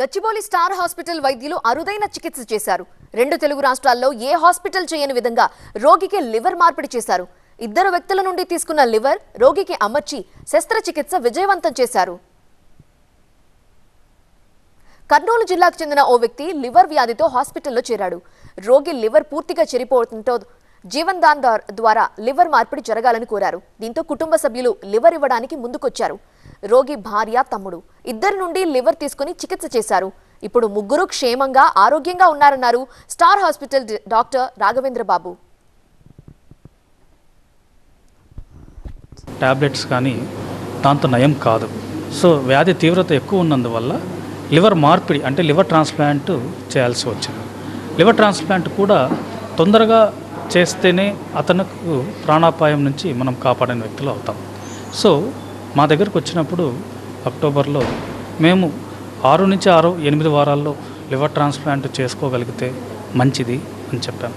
Gachibowli star hospital వైద్యులు అరుదైన చికిత్స చేశారు. రెండు తెలుగు రాష్ట్రాల్లో ఏ హాస్పిటల్ చేయని విధంగా రోగికి లివర్ మార్పిడి చేశారు. ఇద్దరు వ్యక్తుల నుండి తీసుకున్న లివర్ రోగికి అమర్చి శస్త్రచికిత్స విజయవంతం చేశారు. కర్నూలు జిల్లాకు చెందిన ఓ వ్యక్తి లివర్ వ్యాధితో హాస్పిటల్లో చేరాడు. రోగి లివర్ పూర్తిగా చెరిపోవడంతో జీవన్ దాన్ దార్ ద్వారా లివర్ మార్పిడి జరగాలని కోరారు. దీంతో కుటుంబ సభ్యులు లివర్ ఇవ్వడానికి ముందుకొచ్చారు. రోగి భార్య తమ్ముడు ఇద్దరి నుండి లివర్ తీసుకుని చికిత్స చేశారు. ఇప్పుడు ముగ్గురు క్షేమంగా ఆరోగ్యంగా ఉన్నారన్నారు star hospital doctor Raghavendra Babu. Tablets కానీ దాంతో నయం కాదు. సో వ్యాధి తీవ్రత ఎక్కువ ఉన్నందువల్ల లివర్ మార్పిడి అంటే లివర్ ట్రాన్స్ప్లాంట్ చేయాల్సి వచ్చింది. లివర్ ట్రాన్స్ప్లాంట్ కూడా తొందరగా చేస్తేనే అతనుకు ప్రాణాపాయం నుంచి మనం కాపాడిన వ్యక్తులు అవుతాం. సో మా దగ్గరకు వచ్చినప్పుడు అక్టోబర్లో మేము ఆరు నుంచి ఆరు ఎనిమిది వారాల్లో లివర్ ట్రాన్స్ప్లాంట్ చేసుకోగలిగితే మంచిది అని చెప్పాను.